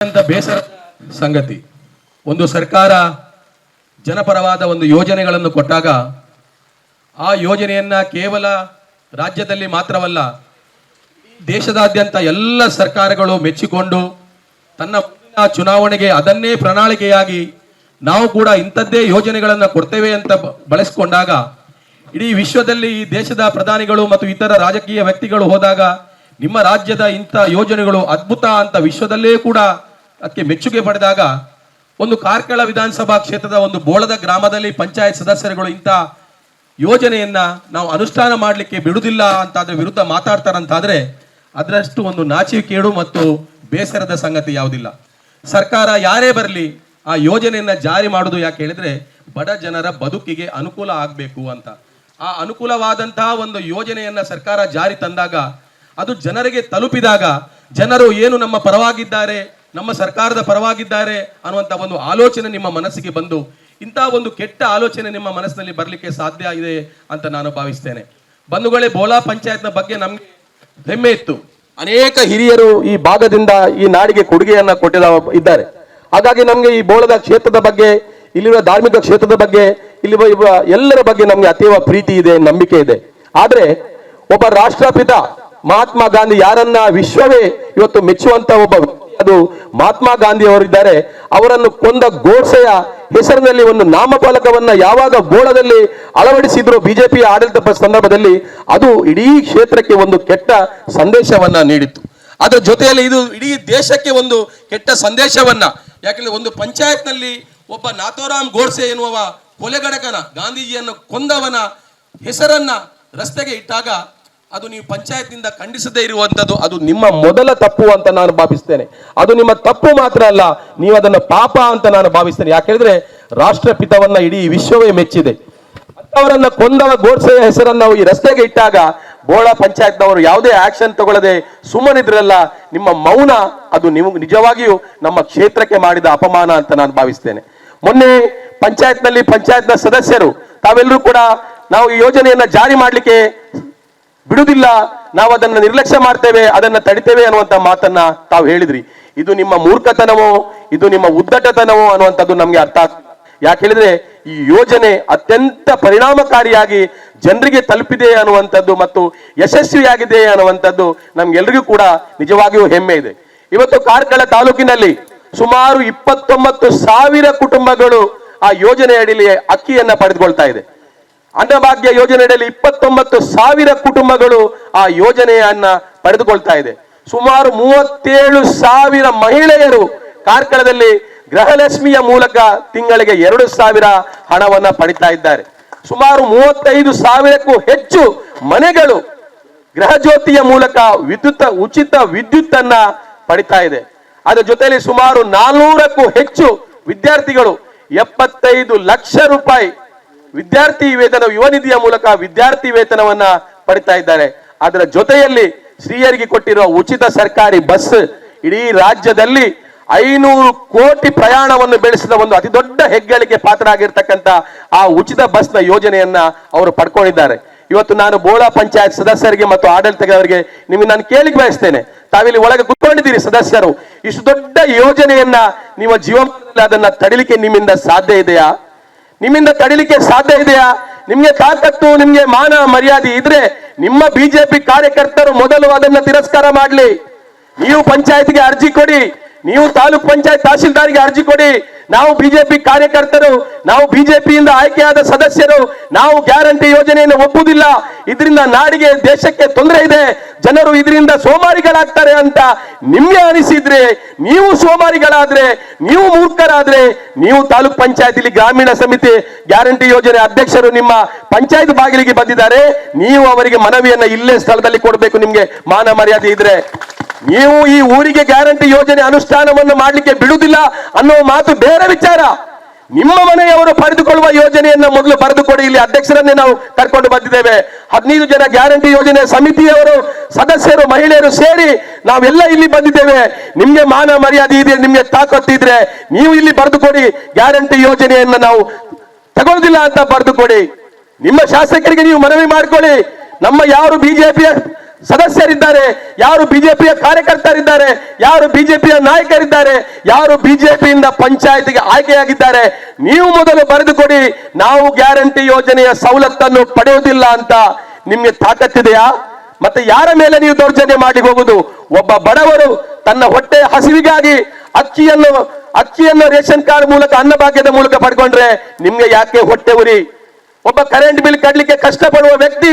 ಅಂತ ಬೇಸರ ಸಂಗತಿ. ಒಂದು ಸರ್ಕಾರ ಜನಪರವಾದ ಒಂದು ಯೋಜನೆಗಳನ್ನು ಕೊಟ್ಟಾಗ ಆ ಯೋಜನೆಯನ್ನ ಕೇವಲ ರಾಜ್ಯದಲ್ಲಿ ಮಾತ್ರವಲ್ಲ, ದೇಶದಾದ್ಯಂತ ಎಲ್ಲ ಸರ್ಕಾರಗಳು ಮೆಚ್ಚಿಕೊಂಡು ತನ್ನ ಚುನಾವಣೆಗೆ ಅದನ್ನೇ ಪ್ರಣಾಳಿಕೆಯಾಗಿ ನಾವು ಕೂಡ ಇಂಥದ್ದೇ ಯೋಜನೆಗಳನ್ನು ಕೊಡ್ತೇವೆ ಅಂತ ಬಳಸಿಕೊಂಡಾಗ ಇಡೀ ವಿಶ್ವದಲ್ಲಿ ಈ ದೇಶದ ಪ್ರಧಾನಿಗಳು ಮತ್ತು ಇತರ ರಾಜಕೀಯ ವ್ಯಕ್ತಿಗಳು ಹೋದಾಗ ನಿಮ್ಮ ರಾಜ್ಯದ ಇಂಥ ಯೋಜನೆಗಳು ಅದ್ಭುತ ಅಂತ ವಿಶ್ವದಲ್ಲೇ ಕೂಡ ಅದಕ್ಕೆ ಮೆಚ್ಚುಗೆ ಪಡೆದಾಗ ಒಂದು ಕಾರ್ಕಳ ವಿಧಾನಸಭಾ ಕ್ಷೇತ್ರದ ಒಂದು ಬೋಳದ ಗ್ರಾಮದಲ್ಲಿ ಪಂಚಾಯತ್ ಸದಸ್ಯರುಗಳು ಇಂಥ ಯೋಜನೆಯನ್ನ ನಾವು ಅನುಷ್ಠಾನ ಮಾಡಲಿಕ್ಕೆ ಬಿಡುವುದಿಲ್ಲ ಅಂತ ಅದ್ರ ವಿರುದ್ಧ ಮಾತಾಡ್ತಾರಂತಾದ್ರೆ ಅದರಷ್ಟು ಒಂದು ನಾಚಿಕೇಡು ಮತ್ತು ಬೇಸರದ ಸಂಗತಿ ಯಾವುದಿಲ್ಲ. ಸರ್ಕಾರ ಯಾರೇ ಬರಲಿ ಆ ಯೋಜನೆಯನ್ನ ಜಾರಿ ಮಾಡೋದು ಯಾಕೆ ಹೇಳಿದ್ರೆ ಬಡ ಜನರ ಬದುಕಿಗೆ ಅನುಕೂಲ ಆಗಬೇಕು ಅಂತ. ಆ ಅನುಕೂಲವಾದಂತಹ ಒಂದು ಯೋಜನೆಯನ್ನ ಸರ್ಕಾರ ಜಾರಿ ತಂದಾಗ ಅದು ಜನರಿಗೆ ತಲುಪಿದಾಗ ಜನರು ಏನು ನಮ್ಮ ಪರವಾಗಿದ್ದಾರೆ ನಮ್ಮ ಸರ್ಕಾರದ ಪರವಾಗಿದ್ದಾರೆ ಅನ್ನುವಂಥ ಒಂದು ಆಲೋಚನೆ ನಿಮ್ಮ ಮನಸ್ಸಿಗೆ ಬಂದು, ಇಂಥ ಒಂದು ಕೆಟ್ಟ ಆಲೋಚನೆ ನಿಮ್ಮ ಮನಸ್ಸಿನಲ್ಲಿ ಬರಲಿಕ್ಕೆ ಸಾಧ್ಯ ಇದೆ ಅಂತ ನಾನು ಭಾವಿಸ್ತೇನೆ. ಬಂಧುಗಳೇ, ಬೋಲಾ ಪಂಚಾಯತ್ನ ಬಗ್ಗೆ ನಮ್ಗೆ ಹೆಮ್ಮೆ ಇತ್ತು. ಅನೇಕ ಹಿರಿಯರು ಈ ಭಾಗದಿಂದ ಈ ನಾಡಿಗೆ ಕೊಡುಗೆಯನ್ನ ಕೊಟ್ಟಿದ ಇದ್ದಾರೆ. ಹಾಗಾಗಿ ನಮ್ಗೆ ಈ ಬೋಳದ ಕ್ಷೇತ್ರದ ಬಗ್ಗೆ, ಇಲ್ಲಿರುವ ಧಾರ್ಮಿಕ ಕ್ಷೇತ್ರದ ಬಗ್ಗೆ ಇಲ್ಲಿ ಎಲ್ಲರ ಬಗ್ಗೆ ನಮ್ಗೆ ಅತೀವ ಪ್ರೀತಿ ಇದೆ, ನಂಬಿಕೆ ಇದೆ. ಆದರೆ, ಒಬ್ಬ ರಾಷ್ಟ್ರಪಿತ ಮಹಾತ್ಮ ಗಾಂಧಿ ಯಾರನ್ನ ವಿಶ್ವವೇ ಇವತ್ತು ಮೆಚ್ಚುವಂತ ಒಬ್ಬ ಅದು ಮಹಾತ್ಮ ಗಾಂಧಿ ಅವರಿದ್ದಾರೆ ಅವರನ್ನು ಕೊಂದ ಗೋಡ್ಸೆಯ ಹೆಸರಿನಲ್ಲಿ ಒಂದು ನಾಮಫಲಕವನ್ನ ಯಾವಾಗ ಗೋಳದಲ್ಲಿ ಅಳವಡಿಸಿದ್ರು ಬಿಜೆಪಿ ಆಡಳಿತ ಸಂದರ್ಭದಲ್ಲಿ, ಅದು ಇಡೀ ಕ್ಷೇತ್ರಕ್ಕೆ ಒಂದು ಕೆಟ್ಟ ಸಂದೇಶವನ್ನ ನೀಡಿತ್ತು. ಅದರ ಜೊತೆಯಲ್ಲಿ ಇದು ಇಡೀ ದೇಶಕ್ಕೆ ಒಂದು ಕೆಟ್ಟ ಸಂದೇಶವನ್ನ. ಯಾಕಂದ್ರೆ ಒಂದು ಪಂಚಾಯತ್ನಲ್ಲಿ ಒಬ್ಬ ನಾಥೋರಾಮ್ ಗೋಡ್ಸೆ ಎನ್ನುವ ಕೊಲೆಗಡಕನ ಗಾಂಧೀಜಿಯನ್ನು ಕೊಂದವನ ಹೆಸರನ್ನ ರಸ್ತೆಗೆ ಇಟ್ಟಾಗ ಅದು ನೀವು ಪಂಚಾಯತ್ನಿಂದ ಖಂಡಿಸದೇ ಇರುವಂತದ್ದು, ಅದು ನಿಮ್ಮ ಮೊದಲ ತಪ್ಪು ಅಂತ ನಾನು ಭಾವಿಸ್ತೇನೆ. ಅದು ನಿಮ್ಮ ತಪ್ಪು ಮಾತ್ರ ಅಲ್ಲ, ನೀವು ಅದನ್ನ ಪಾಪ ಅಂತ ನಾನು ಭಾವಿಸ್ತೇನೆ. ಯಾಕೆಂದ್ರೆ ರಾಷ್ಟ್ರಪಿತವನ್ನ ಇಡೀ ವಿಶ್ವವೇ ಮೆಚ್ಚಿದೆ. ಅವರನ್ನ ಕೊಂದವ ಗೋಡ್ಸೆಯ ಹೆಸರನ್ನ ಈ ರಸ್ತೆಗೆ ಇಟ್ಟಾಗ, ಬೋಳ ಪಂಚಾಯತ್ನವರು ಯಾವುದೇ ಆಕ್ಷನ್ ತಗೊಳ್ಳದೆ ಸುಮ್ಮನಿದ್ರಲ್ಲ, ನಿಮ್ಮ ಮೌನ, ಅದು ನಿಮಗೆ ನಿಜವಾಗಿಯೂ ನಮ್ಮ ಕ್ಷೇತ್ರಕ್ಕೆ ಮಾಡಿದ ಅಪಮಾನ ಅಂತ ನಾನು ಭಾವಿಸ್ತೇನೆ. ಮೊನ್ನೆ ಪಂಚಾಯತ್ನಲ್ಲಿ ಪಂಚಾಯತ್ನ ಸದಸ್ಯರು, ತಾವೆಲ್ಲರೂ ಕೂಡ ನಾವು ಈ ಯೋಜನೆಯನ್ನ ಜಾರಿ ಮಾಡಲಿಕ್ಕೆ ಬಿಡುವುದಿಲ್ಲ. ನಾವು ಅದನ್ನ ನಿರ್ಲಕ್ಷ್ಯ ಮಾಡ್ತೇವೆ, ಅದನ್ನ ತಡಿತೇವೆ ಅನ್ನುವಂತ ಮಾತನ್ನ ತಾವು ಹೇಳಿದ್ರಿ. ಇದು ನಿಮ್ಮ ಮೂರ್ಖತನವೋ, ಇದು ನಿಮ್ಮ ಉದ್ದಟತನವೋ ಅನ್ನುವಂಥದ್ದು ನಮ್ಗೆ ಅರ್ಥ ಯಾಕೆ ಹೇಳಿದ್ರೆ, ಈ ಯೋಜನೆ ಅತ್ಯಂತ ಪರಿಣಾಮಕಾರಿಯಾಗಿ ಜನರಿಗೆ ತಲುಪಿದೆ ಅನ್ನುವಂಥದ್ದು ಮತ್ತು ಯಶಸ್ವಿಯಾಗಿದೆ ಅನ್ನುವಂಥದ್ದು ನಮ್ಗೆಲ್ರಿಗೂ ಕೂಡ ನಿಜವಾಗಿಯೂ ಹೆಮ್ಮೆ ಇದೆ. ಇವತ್ತು ಕಾರ್ಕಳ ತಾಲೂಕಿನಲ್ಲಿ ಸುಮಾರು ಇಪ್ಪತ್ತೊಂಬತ್ತು ಸಾವಿರ ಕುಟುಂಬಗಳು ಆ ಯೋಜನೆ ಅಡಿಯಲ್ಲಿ ಅಕ್ಕಿಯನ್ನ ಪಡೆದುಕೊಳ್ತಾ ಇದೆ. ಅನ್ನಭಾಗ್ಯ ಯೋಜನೆಯಲ್ಲಿ ಇಪ್ಪತ್ತೊಂಬತ್ತು ಸಾವಿರ ಕುಟುಂಬಗಳು ಆ ಯೋಜನೆಯನ್ನ ಪಡೆದುಕೊಳ್ತಾ ಇದೆ. ಸುಮಾರು ಮೂವತ್ತೇಳು ಸಾವಿರ ಮಹಿಳೆಯರು ಕಾರ್ಕಳದಲ್ಲಿ ಗೃಹಲಕ್ಷ್ಮಿಯ ಮೂಲಕ ತಿಂಗಳಿಗೆ ಎರಡು ಸಾವಿರ ಹಣವನ್ನ ಪಡಿತಾ ಇದ್ದಾರೆ. ಸುಮಾರು ಮೂವತ್ತೈದು ಸಾವಿರಕ್ಕೂ ಹೆಚ್ಚು ಮನೆಗಳು ಗೃಹ ಜ್ಯೋತಿಯ ಮೂಲಕ ವಿದ್ಯುತ್, ಉಚಿತ ವಿದ್ಯುತ್ ಅನ್ನ ಪಡಿತಾ ಇದೆ. ಅದರ ಜೊತೆಯಲ್ಲಿ ಸುಮಾರು ನಾಲ್ನೂರಕ್ಕೂ ಹೆಚ್ಚು ವಿದ್ಯಾರ್ಥಿಗಳು ಎಪ್ಪತ್ತೈದು ಲಕ್ಷ ರೂಪಾಯಿ ವಿದ್ಯಾರ್ಥಿ ವೇತನ ಯುವ ನಿಧಿಯ ಮೂಲಕ ವಿದ್ಯಾರ್ಥಿ ವೇತನವನ್ನ ಪಡಿತಾ ಇದ್ದಾರೆ. ಅದರ ಜೊತೆಯಲ್ಲಿ ಸ್ತ್ರೀಯರಿಗೆ ಕೊಟ್ಟಿರುವ ಉಚಿತ ಸರ್ಕಾರಿ ಬಸ್ ಇಡೀ ರಾಜ್ಯದಲ್ಲಿ ಐನೂರು ಕೋಟಿ ಪ್ರಯಾಣವನ್ನು ಬೆಳೆಸಿದ ಒಂದು ಅತಿ ದೊಡ್ಡ ಹೆಗ್ಗಳಿಕೆ ಪಾತ್ರ ಪಾತ್ರರಾಗಿರ್ತಕ್ಕಂಥ ಆ ಉಚಿತ ಬಸ್ನ ಯೋಜನೆಯನ್ನ ಅವರು ಪಡ್ಕೊಂಡಿದ್ದಾರೆ. ಇವತ್ತು ನಾನು ಬೋಳಾ ಪಂಚಾಯತ್ ಸದಸ್ಯರಿಗೆ ಮತ್ತು ಆಡಳಿತಗಾರರಿಗೆ ನಿಮಗೆ ನಾನು ಕೇಳಿಕ್ ಬಯಸ್ತೇನೆ. ತಾವಿಲ್ಲಿ ಒಳಗೆ ಕುತ್ಕೊಂಡಿದ್ದೀರಿ ಸದಸ್ಯರು. ಇಷ್ಟು ದೊಡ್ಡ ಯೋಜನೆಯನ್ನ ನಿಮ್ಮ ಜೀವನದಲ್ಲಿ ಅದನ್ನ ತಡಿಲಿಕ್ಕೆ ನಿಮ್ಮಿಂದ ಸಾಧ್ಯ ಇದೆಯಾ? ನಿಮ್ಮಿಂದ ತಡಿಲಿಕ್ಕೆ ಸಾಧ್ಯ ಇದೆಯಾ? ನಿಮ್ಗೆ ತಾಕತ್ತು, ನಿಮ್ಗೆ ಮಾನ, ಮರ್ಯಾದೆ ಇದ್ರೆ ನಿಮ್ಮ ಬಿಜೆಪಿ ಕಾರ್ಯಕರ್ತರು ಮೊದಲು ಅದನ್ನ ತಿರಸ್ಕಾರ ಮಾಡ್ಲಿ. ನೀವು ಪಂಚಾಯತ್ಗೆ ಅರ್ಜಿ ಕೊಡಿ. ನೀವು ತಾಲೂಕ್ ಪಂಚಾಯತ್ ತಹಸೀಲ್ದಾರ್ಗೆ ಅರ್ಜಿ ಕೊಡಿ. ನಾವು ಬಿಜೆಪಿ ಕಾರ್ಯಕರ್ತರು, ನಾವು ಬಿಜೆಪಿಯಿಂದ ಆಯ್ಕೆಯಾದ ಸದಸ್ಯರು, ನಾವು ಗ್ಯಾರಂಟಿ ಯೋಜನೆಯನ್ನು ಒಪ್ಪುವುದಿಲ್ಲ. ಇದರಿಂದ ನಾಡಿಗೆ ದೇಶಕ್ಕೆ ತೊಂದರೆ ಇದೆ. ಜನರು ಇದರಿಂದ ಸೋಮಾರಿಗಳಾಗ್ತಾರೆ ಅಂತ ನಿಮ್ಗೆ ಅನಿಸಿದ್ರೆ, ನೀವು ಸೋಮಾರಿಗಳಾದ್ರೆ, ನೀವು ಮೂರ್ಖರಾದ್ರೆ, ನೀವು ತಾಲೂಕ್ ಪಂಚಾಯತಿಲಿ ಗ್ರಾಮೀಣ ಸಮಿತಿ ಗ್ಯಾರಂಟಿ ಯೋಜನೆ ಅಧ್ಯಕ್ಷರು ನಿಮ್ಮ ಪಂಚಾಯತ್ ಬಾಗಿಲಿಗೆ ಬಂದಿದ್ದಾರೆ. ನೀವು ಅವರಿಗೆ ಮನವಿಯನ್ನ ಇಲ್ಲೇ ಸ್ಥಳದಲ್ಲಿ ಕೊಡಬೇಕು ನಿಮ್ಗೆ ಮಾನ ಮರ್ಯಾದೆ ಇದ್ರೆ. ನೀವು ಈ ಊರಿಗೆ ಗ್ಯಾರಂಟಿ ಯೋಜನೆ ಅನುಷ್ಠಾನವನ್ನು ಮಾಡಲಿಕ್ಕೆ ಬಿಡುವುದಿಲ್ಲ ಅನ್ನೋ ಮಾತು ಬೇರೆ ವಿಚಾರ. ನಿಮ್ಮ ಮನೆಯವರು ಪಡೆದುಕೊಳ್ಳುವ ಯೋಜನೆಯನ್ನ ಮೊದಲು ಬರೆದುಕೊಡಿ. ಇಲ್ಲಿ ಅಧ್ಯಕ್ಷರನ್ನೇ ನಾವು ಕರ್ಕೊಂಡು ಬಂದಿದ್ದೇವೆ. ಹದಿನೈದು ಜನ ಗ್ಯಾರಂಟಿ ಯೋಜನೆ ಸಮಿತಿಯವರು, ಸದಸ್ಯರು, ಮಹಿಳೆಯರು ಸೇರಿ ನಾವೆಲ್ಲ ಇಲ್ಲಿ ಬಂದಿದ್ದೇವೆ. ನಿಮ್ಗೆ ಮಾನ ಮರ್ಯಾದೆ ಇದೆ, ನಿಮ್ಗೆ ತಾಕತ್ತಿದ್ರೆ ನೀವು ಇಲ್ಲಿ ಬರೆದುಕೊಡಿ. ಗ್ಯಾರಂಟಿ ಯೋಜನೆಯನ್ನ ನಾವು ತಗೊಳ್ಳೋದಿಲ್ಲ ಅಂತ ಬರೆದುಕೊಡಿ. ನಿಮ್ಮ ಶಾಸಕರಿಗೆ ನೀವು ಮನವಿ ಮಾಡ್ಕೊಳ್ಳಿ. ನಮ್ಮ ಯಾರು ಬಿಜೆಪಿಯ ಸದಸ್ಯರಿದ್ದಾರೆ, ಯಾರು ಬಿಜೆಪಿಯ ಕಾರ್ಯಕರ್ತರಿದ್ದಾರೆ, ಯಾರು ಬಿಜೆಪಿಯ ನಾಯಕರಿದ್ದಾರೆ, ಯಾರು ಬಿಜೆಪಿಯಿಂದ ಪಂಚಾಯತಿಗೆ ಆಯ್ಕೆಯಾಗಿದ್ದಾರೆ, ನೀವು ಮೊದಲು ಬರೆದುಕೊಡಿ, ನಾವು ಗ್ಯಾರಂಟಿ ಯೋಜನೆಯ ಸವಲತ್ತನ್ನು ಪಡೆಯುವುದಿಲ್ಲ ಅಂತ ನಿಮ್ಗೆ ತಾಕತ್ತಿದೆಯಾ? ಮತ್ತೆ ಯಾರ ಮೇಲೆ ನೀವು ದೌರ್ಜನ್ಯ ಮಾಡಿ ಹೋಗುದು? ಒಬ್ಬ ಬಡವರು ತನ್ನ ಹೊಟ್ಟೆ ಹಸಿವಿಗಾಗಿ ಅಕ್ಕಿಯನ್ನು ಅಕ್ಕಿಯನ್ನು ರೇಷನ್ ಕಾರ್ಡ್ ಮೂಲಕ, ಅನ್ನಭಾಗ್ಯದ ಮೂಲಕ ಪಡ್ಕೊಂಡ್ರೆ ನಿಮ್ಗೆ ಯಾಕೆ ಹೊಟ್ಟೆ ಉರಿ? ಒಬ್ಬ ಕರೆಂಟ್ ಬಿಲ್ ಕಟ್ಟಲಿಕ್ಕೆ ಕಷ್ಟಪಡುವ ವ್ಯಕ್ತಿ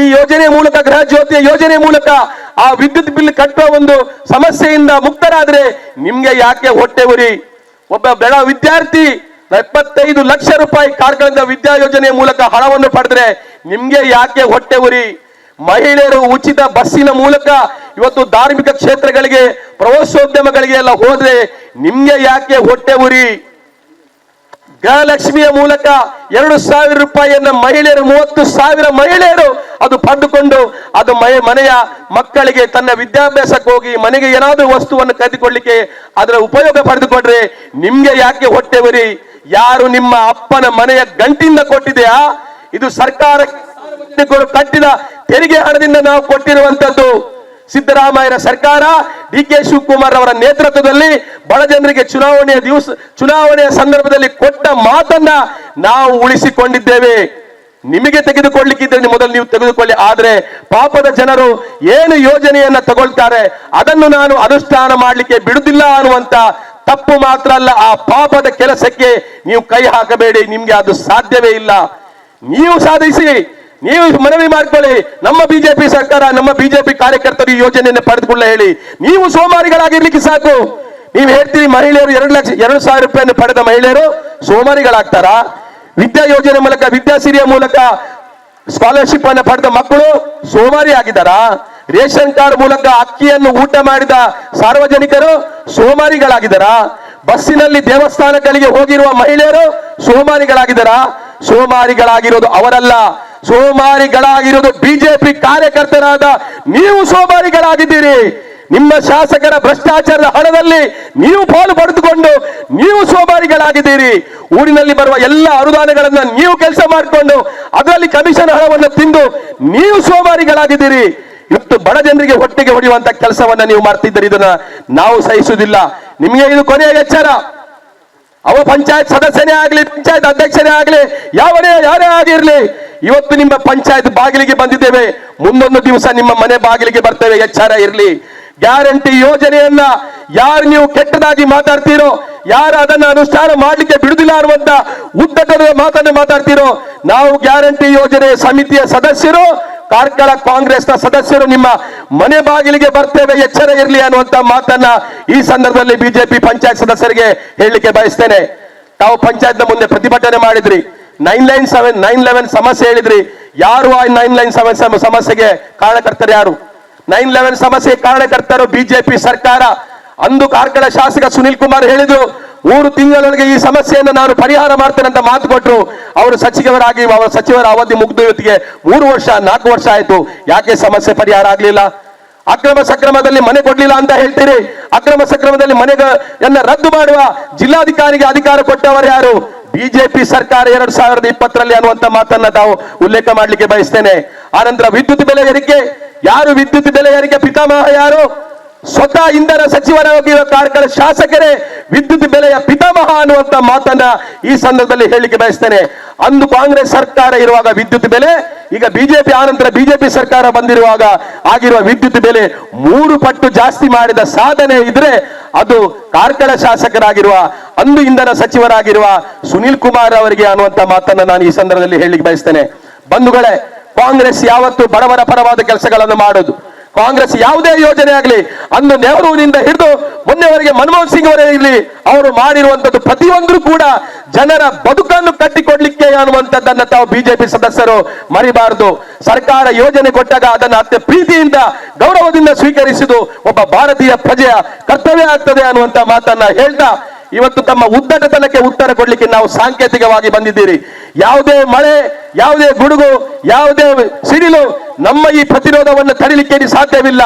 ಈ ಯೋಜನೆ ಮೂಲಕ, ಗೃಹ ಜ್ಯೋತಿಯ ಯೋಜನೆ ಮೂಲಕ ಆ ವಿದ್ಯುತ್ ಬಿಲ್ ಕಟ್ಟುವ ಒಂದು ಸಮಸ್ಯೆಯಿಂದ ಮುಕ್ತರಾದ್ರೆ ನಿಮ್ಗೆ ಯಾಕೆ ಹೊಟ್ಟೆ ಉರಿ? ಒಬ್ಬ ಬೆಳ ವಿದ್ಯಾರ್ಥಿ ಎಪ್ಪತ್ತೈದು ಲಕ್ಷ ರೂಪಾಯಿ ಕಾರ್ಗಳಿಂದ ವಿದ್ಯಾ ಯೋಜನೆ ಮೂಲಕ ಹಣವನ್ನು ಪಡೆದ್ರೆ ನಿಮ್ಗೆ ಯಾಕೆ ಹೊಟ್ಟೆ ಉರಿ? ಮಹಿಳೆಯರು ಉಚಿತ ಬಸ್ಸಿನ ಮೂಲಕ ಇವತ್ತು ಧಾರ್ಮಿಕ ಕ್ಷೇತ್ರಗಳಿಗೆ, ಪ್ರವಾಸೋದ್ಯಮಗಳಿಗೆ ಎಲ್ಲ ಹೋದ್ರೆ ನಿಮ್ಗೆ ಯಾಕೆ ಹೊಟ್ಟೆ ಉರಿ? ಗೃಹಲಕ್ಷ್ಮಿಯ ಮೂಲಕ ಎರಡು ಸಾವಿರ ರೂಪಾಯಿಯನ್ನ ಮಹಿಳೆಯರು, ಮೂವತ್ತು ಸಾವಿರ ಮಹಿಳೆಯರು ಅದು ಪಡೆದುಕೊಂಡು ಅದು ಮನೆಯ ಮಕ್ಕಳಿಗೆ ತನ್ನ ವಿದ್ಯಾಭ್ಯಾಸಕ್ಕೆ ಹೋಗಿ ಮನೆಗೆ ಏನಾದರೂ ವಸ್ತುವನ್ನು ಕರೆದುಕೊಳ್ಳಿಕ್ಕೆ ಅದರ ಉಪಯೋಗ ಪಡೆದುಕೊಂಡ್ರೆ ನಿಮ್ಗೆ ಯಾಕೆ ಹೊಟ್ಟೆ ಬರಿ ಯಾರು ನಿಮ್ಮ ಅಪ್ಪನ ಮನೆಯ ಗಂಟಿಂದ ಕೊಟ್ಟಿದೆಯಾ? ಇದು ಸರ್ಕಾರ ಕಟ್ಟಿದ ತೆರಿಗೆ ಹಣದಿಂದ ನಾವು ಕೊಟ್ಟಿರುವಂತದ್ದು. ಸಿದ್ದರಾಮಯ್ಯರ ಸರ್ಕಾರ ಡಿ ಕೆ ಶಿವಕುಮಾರ್ ಅವರ ನೇತೃತ್ವದಲ್ಲಿ ಬಡ ಜನರಿಗೆ ಚುನಾವಣೆಯ ದಿವಸ, ಚುನಾವಣೆಯ ಸಂದರ್ಭದಲ್ಲಿ ಕೊಟ್ಟ ಮಾತನ್ನ ನಾವು ಉಳಿಸಿಕೊಂಡಿದ್ದೇವೆ. ನಿಮಗೆ ತೆಗೆದುಕೊಳ್ಳಿಕ್ಕಿದ್ರೆ ಮೊದಲು ನೀವು ತೆಗೆದುಕೊಳ್ಳಿ. ಆದ್ರೆ ಪಾಪದ ಜನರು ಏನು ಯೋಜನೆಯನ್ನ ತಗೊಳ್ತಾರೆ, ಅದನ್ನು ನಾನು ಅನುಷ್ಠಾನ ಮಾಡಲಿಕ್ಕೆ ಬಿಡುದಿಲ್ಲ ಅನ್ನುವಂತ ತಪ್ಪು ಮಾತ್ರ ಅಲ್ಲ, ಆ ಪಾಪದ ಕೆಲಸಕ್ಕೆ ನೀವು ಕೈ ಹಾಕಬೇಡಿ. ನಿಮ್ಗೆ ಅದು ಸಾಧ್ಯವೇ ಇಲ್ಲ. ನೀವು ಸಾಧಿಸಿ. ನೀವು ಮನವಿ ಮಾಡ್ಕೊಳ್ಳಿ. ನಮ್ಮ ಬಿಜೆಪಿ ಸರ್ಕಾರ, ನಮ್ಮ ಬಿಜೆಪಿ ಕಾರ್ಯಕರ್ತರು ಈ ಯೋಜನೆಯನ್ನು ಪಡೆದುಕೊಳ್ಳ ಹೇಳಿ. ನೀವು ಸೋಮಾರಿಗಳಾಗಿರ್ಲಿಕ್ಕೆ ಸಾಕು. ನೀವು ಹೇಳ್ತೀರಿ ಮಹಿಳೆಯರು ಎರಡು ಲಕ್ಷ, ಎರಡು ಸಾವಿರ ರೂಪಾಯಿಯನ್ನು ಪಡೆದ ಮಹಿಳೆಯರು ಸೋಮಾರಿಗಳಾಗ್ತಾರಾ? ವಿದ್ಯಾ ಯೋಜನೆ ಮೂಲಕ ವಿದ್ಯಾಸಿರಿಯ ಮೂಲಕ ಸ್ಕಾಲರ್ಶಿಪ್ ಅನ್ನು ಪಡೆದ ಮಕ್ಕಳು ಸೋಮಾರಿ ಆಗಿದ್ದಾರಾ ರೇಷನ್ ಕಾರ್ಡ್ ಮೂಲಕ ಅಕ್ಕಿಯನ್ನು ಊಟ ಮಾಡಿದ ಸಾರ್ವಜನಿಕರು ಸೋಮಾರಿಗಳಾಗಿದ್ದಾರಾ? ಬಸ್ಸಿನಲ್ಲಿ ದೇವಸ್ಥಾನಗಳಿಗೆ ಹೋಗಿರುವ ಮಹಿಳೆಯರು ಸೋಮಾರಿಗಳಾಗಿದ್ದಾರಾ? ಸೋಮಾರಿಗಳಾಗಿರೋದು ಅವರಲ್ಲ. ಸೋಮಾರಿಗಳಾಗಿರೋದು ಬಿಜೆಪಿ ಕಾರ್ಯಕರ್ತರಾದ ನೀವು ಸೋಮಾರಿಗಳಾಗಿದ್ದೀರಿ. ನಿಮ್ಮ ಶಾಸಕರ ಭ್ರಷ್ಟಾಚಾರದ ಹಣದಲ್ಲಿ ನೀವು ಪಾಲು ಪಡೆದುಕೊಂಡು ನೀವು ಸೋಮಾರಿಗಳಾಗಿದ್ದೀರಿ. ಊರಿನಲ್ಲಿ ಬರುವ ಎಲ್ಲ ಅನುದಾನಗಳನ್ನ ನೀವು ಕೆಲಸ ಮಾಡಿಕೊಂಡು ಅದರಲ್ಲಿ ಕಮಿಷನ್ ಹಣವನ್ನು ತಿಂದು ನೀವು ಸೋಮಾರಿಗಳಾಗಿದ್ದೀರಿ. ಇವತ್ತು ಬಡ ಜನರಿಗೆ ಹೊಟ್ಟೆಗೆ ಹೊಡೆಯುವಂತ ಕೆಲಸವನ್ನ ನೀವು ಮಾಡ್ತಿದ್ದೀರಿ. ಇದನ್ನ ನಾವು ಸಹಿಸುವುದಿಲ್ಲ. ನಿಮಗೆ ಇದು ಕೊನೆಯ ಎಚ್ಚರ. ಅವ ಪಂಚಾಯತ್ ಸದಸ್ಯನೇ ಆಗಲಿ, ಪಂಚಾಯತ್ ಅಧ್ಯಕ್ಷನೇ ಆಗ್ಲಿ, ಯಾವನೇ ಯಾರೇ ಆಗಿರ್ಲಿ ಇವತ್ತು ನಿಮ್ಮ ಪಂಚಾಯತ್ ಬಾಗಿಲಿಗೆ ಬಂದಿದ್ದೇವೆ. ಮುಂದೊಂದು ದಿವಸ ನಿಮ್ಮ ಮನೆ ಬಾಗಿಲಿಗೆ ಬರ್ತೇವೆ. ಎಚ್ಚರ ಇರಲಿ. ಗ್ಯಾರಂಟಿ ಯೋಜನೆಯನ್ನ ಯಾರು ನೀವು ಕೆಟ್ಟದಾಗಿ ಮಾತಾಡ್ತೀರೋ, ಯಾರು ಅದನ್ನ ಅನುಷ್ಠಾನ ಮಾಡ್ಲಿಕ್ಕೆ ಬಿಡುದಿಲ್ಲ ಅನ್ನುವಂತ ಉದ್ದಟದ ಮಾತನ್ನು ಮಾತಾಡ್ತೀರೋ, ನಾವು ಗ್ಯಾರಂಟಿ ಯೋಜನೆ ಸಮಿತಿಯ ಸದಸ್ಯರು, ಕಾರ್ಕಳ ಕಾಂಗ್ರೆಸ್ನ ಸದಸ್ಯರು ನಿಮ್ಮ ಮನೆ ಬಾಗಿಲಿಗೆ ಬರ್ತೇವೆ. ಎಚ್ಚರ ಇರಲಿ ಅನ್ನುವಂತ ಮಾತನ್ನ ಈ ಸಂದರ್ಭದಲ್ಲಿ ಬಿಜೆಪಿ ಪಂಚಾಯತ್ ಸದಸ್ಯರಿಗೆ ಹೇಳಲಿಕ್ಕೆ ಬಯಸ್ತೇನೆ. ತಾವು ಪಂಚಾಯತ್ನ ಮುಂದೆ ಪ್ರತಿಭಟನೆ ಮಾಡಿದ್ರಿ. Nine line seven, nine eleven ಸಮಸ್ಯೆ ಹೇಳಿದ್ರಿ. ಯಾರು ಆ ನೈನ್ ಲೈನ್ ಸೆವೆನ್ ಸಮಸ್ಯೆಗೆ ಕಾರಣಕರ್ತರು ಯಾರು? ನೈನ್ ಲೆವೆನ್ ಸಮಸ್ಯೆ ಕಾರಣಕರ್ತರು ಬಿಜೆಪಿ ಸರ್ಕಾರ. ಅಂದು ಕಾರ್ಕಳ ಶಾಸಕ ಸುನಿಲ್ ಕುಮಾರ್ ಹೇಳಿದ್ರು, ಮೂರು ತಿಂಗಳೊಳಗೆ ಈ ಸಮಸ್ಯೆಯನ್ನು ನಾನು ಪರಿಹಾರ ಮಾಡ್ತೇನೆ ಅಂತ ಮಾತು ಕೊಟ್ಟರು ಅವರು ಸಚಿವರಾಗಿ, ಅವರ ಸಚಿವರ ಅವಧಿ ಮುಗ್ದು ಇವತ್ತಿಗೆ ಮೂರು ವರ್ಷ, ನಾಲ್ಕು ವರ್ಷ ಆಯ್ತು. ಯಾಕೆ ಸಮಸ್ಯೆ ಪರಿಹಾರ ಆಗ್ಲಿಲ್ಲ? ಅಕ್ರಮ ಸಕ್ರಮದಲ್ಲಿ ಮನೆ ಕೊಡ್ಲಿಲ್ಲ ಅಂತ ಹೇಳ್ತೀರಿ. ಅಕ್ರಮ ಸಕ್ರಮದಲ್ಲಿ ಮನೆಗಳನ್ನ ರದ್ದು ಮಾಡುವ ಜಿಲ್ಲಾಧಿಕಾರಿಗೆ ಅಧಿಕಾರ ಕೊಟ್ಟವರು ಯಾರು? ಬಿಜೆಪಿ ಸರ್ಕಾರ ಎರಡ್ ಸಾವಿರದ ಇಪ್ಪತ್ತರಲ್ಲಿ ಅನ್ನುವಂತ ಮಾತನ್ನ ತಾವು ಉಲ್ಲೇಖ ಮಾಡಲಿಕ್ಕೆ ಬಯಸ್ತೇನೆ. ಆನಂತರ ವಿದ್ಯುತ್ ಬೆಲೆ ಏರಿಕೆ. ಯಾರು ವಿದ್ಯುತ್ ಬೆಲೆ ಏರಿಕೆ? ಪಿತಾಮಹ ಯಾರು? ಸ್ವತಃ ಇಂಧನ ಸಚಿವರಾಗಿರುವ ಕಾರ್ಕಳ ಶಾಸಕರೇ, ವಿದ್ಯುತ್ ಬೆಲೆಯ ಪಿತಾಮಹ ಅನ್ನುವಂತ ಮಾತನ್ನ ಈ ಸಂದರ್ಭದಲ್ಲಿ ಹೇಳಲಿಕ್ಕೆ ಬಯಸ್ತೇನೆ. ಅಂದು ಕಾಂಗ್ರೆಸ್ ಸರ್ಕಾರ ಇರುವಾಗ ವಿದ್ಯುತ್ ಬೆಲೆ, ಈಗ ಬಿಜೆಪಿ ಆನಂತರ ಬಿಜೆಪಿ ಸರ್ಕಾರ ಬಂದಿರುವಾಗ ಆಗಿರುವ ವಿದ್ಯುತ್ ಬೆಲೆ ಮೂರು ಪಟ್ಟು ಜಾಸ್ತಿ ಮಾಡಿದ ಸಾಧನೆ ಇದ್ರೆ ಅದು ಕಾರ್ಕಳ ಶಾಸಕರಾಗಿರುವ, ಅಂದು ಇಂಧನ ಸಚಿವರಾಗಿರುವ ಸುನಿಲ್ ಕುಮಾರ್ ಅವರಿಗೆ ಅನ್ನುವಂತ ಮಾತನ್ನ ನಾನು ಈ ಸಂದರ್ಭದಲ್ಲಿ ಹೇಳಲಿಕ್ಕೆ ಬಯಸ್ತೇನೆ. ಬಂಧುಗಳೇ, ಕಾಂಗ್ರೆಸ್ ಯಾವತ್ತು ಬಡವರ ಪರವಾದ ಕೆಲಸಗಳನ್ನು ಮಾಡೋದು ಕಾಂಗ್ರೆಸ್ ಯಾವುದೇ ಯೋಜನೆ ಆಗಲಿ ಅಂದು ನೆಹರೂನಿಂದ ಹಿಡಿದು ಮೊನ್ನೆವರೆಗೆ ಮನಮೋಹನ್ ಸಿಂಗ್ ಅವರೇ ಇರಲಿ, ಅವರು ಮಾಡಿರುವಂತದ್ದು ಪ್ರತಿಯೊಂದರೂ ಕೂಡ ಜನರ ಬದುಕನ್ನು ಕಟ್ಟಿಕೊಡ್ಲಿಕ್ಕೆ ಅನ್ನುವಂಥದ್ದನ್ನ ತಾವು ಬಿಜೆಪಿ ಸದಸ್ಯರು ಮರಿಬಾರದು. ಸರ್ಕಾರ ಯೋಜನೆ ಕೊಟ್ಟಾಗ ಅದನ್ನು ಅತ್ಯ ಪ್ರೀತಿಯಿಂದ, ಗೌರವದಿಂದ ಸ್ವೀಕರಿಸಿದು ಒಬ್ಬ ಭಾರತೀಯ ಪ್ರಜೆಯ ಕರ್ತವ್ಯ ಆಗ್ತದೆ ಅನ್ನುವಂತ ಮಾತನ್ನ ಹೇಳ್ತಾ, ಇವತ್ತು ತಮ್ಮ ಉದ್ದಟತನಕ್ಕೆ ಉತ್ತರ ಕೊಡ್ಲಿಕ್ಕೆ ನಾವು ಸಾಂಕೇತಿಕವಾಗಿ ಬಂದಿದ್ದೀರಿ. ಯಾವುದೇ ಮಳೆ, ಯಾವುದೇ ಗುಡುಗು, ಯಾವುದೇ ಸಿಡಿಲು ನಮ್ಮ ಈ ಪ್ರತಿರೋಧವನ್ನು ತಡಿಲಿಕ್ಕೆ ಸಾಧ್ಯವಿಲ್ಲ.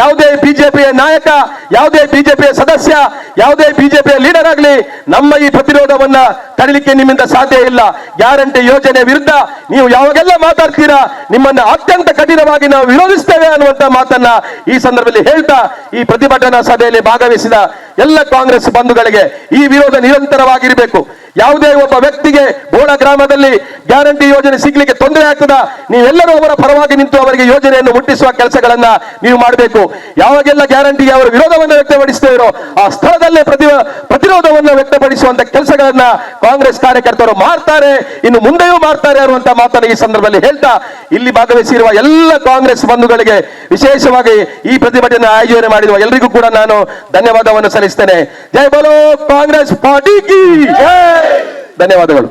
ಯಾವುದೇ ಬಿಜೆಪಿಯ ನಾಯಕ, ಯಾವುದೇ ಬಿಜೆಪಿಯ ಸದಸ್ಯ, ಯಾವುದೇ ಬಿಜೆಪಿಯ ಲೀಡರ್ ಆಗಲಿ ನಮ್ಮ ಈ ಪ್ರತಿರೋಧವನ್ನ ತಡಿಲಿಕ್ಕೆ ನಿಮ್ಮಿಂದ ಸಾಧ್ಯ ಇಲ್ಲ. ಗ್ಯಾರಂಟಿ ಯೋಜನೆ ವಿರುದ್ಧ ನೀವು ಯಾವಾಗೆಲ್ಲ ಮಾತಾಡ್ತೀರಾ, ನಿಮ್ಮನ್ನ ಅತ್ಯಂತ ಕಠಿಣವಾಗಿ ನಾವು ವಿರೋಧಿಸ್ತೇವೆ ಅನ್ನುವಂತ ಮಾತನ್ನ ಈ ಸಂದರ್ಭದಲ್ಲಿ ಹೇಳ್ತಾ ಈ ಪ್ರತಿಭಟನಾ ಸಭೆಯಲ್ಲಿ ಭಾಗವಹಿಸಿದ ಎಲ್ಲ ಕಾಂಗ್ರೆಸ್ ಬಂಧುಗಳಿಗೆ ಈ ವಿರೋಧ ನಿರಂತರವಾಗಿರಬೇಕು. ಯಾವುದೇ ಒಬ್ಬ ವ್ಯಕ್ತಿಗೆ ಬೋಳ ಗ್ರಾಮದಲ್ಲಿ ಗ್ಯಾರಂಟಿ ಯೋಜನೆ ಸಿಗ್ಲಿಕ್ಕೆ ತೊಂದರೆ ಆಗ್ತದ, ನೀವೆಲ್ಲರೂ ಅವರ ಪರವಾಗಿ ನಿಂತು ಅವರಿಗೆ ಯೋಜನೆಯನ್ನು ಮುಟ್ಟಿಸುವ ಕೆಲಸಗಳನ್ನ ನೀವು ಮಾಡಬೇಕು ಯಾವಾಗೆಲ್ಲ ಗ್ಯಾರಂಟಿಗೆ ಅವರು ವಿರೋಧವನ್ನು ವ್ಯಕ್ತಪಡಿಸ್ತೇವೋ ಆ ಸ್ಥಳದಲ್ಲೇ ಪ್ರತಿ ಪ್ರತಿರೋಧವನ್ನು ವ್ಯಕ್ತಪಡಿಸುವಂತ ಕೆಲಸಗಳನ್ನ ಕಾಂಗ್ರೆಸ್ ಕಾರ್ಯಕರ್ತರು ಮಾಡ್ತಾರೆ, ಇನ್ನು ಮುಂದೆಯೂ ಮಾಡ್ತಾರೆ ಅನ್ನುವಂತ ಮಾತನ್ನು ಈ ಸಂದರ್ಭದಲ್ಲಿ ಹೇಳ್ತಾ, ಇಲ್ಲಿ ಭಾಗವಹಿಸಿರುವ ಎಲ್ಲ ಕಾಂಗ್ರೆಸ್ ಬಂಧುಗಳಿಗೆ ವಿಶೇಷವಾಗಿ ಈ ಪ್ರತಿಭಟನೆ ಆಯೋಜನೆ ಮಾಡಿರುವ ಎಲ್ಲರಿಗೂ ಕೂಡ ನಾನು ಧನ್ಯವಾದವನ್ನು ಸಲ್ಲಿಸ್ತೇನೆ ಜೈ ಬೋಲೋ, ಕಾಂಗ್ರೆಸ್ ಪಾರ್ಟಿ ಕಿ ಜೈ. ಧನ್ಯವಾದಗಳು.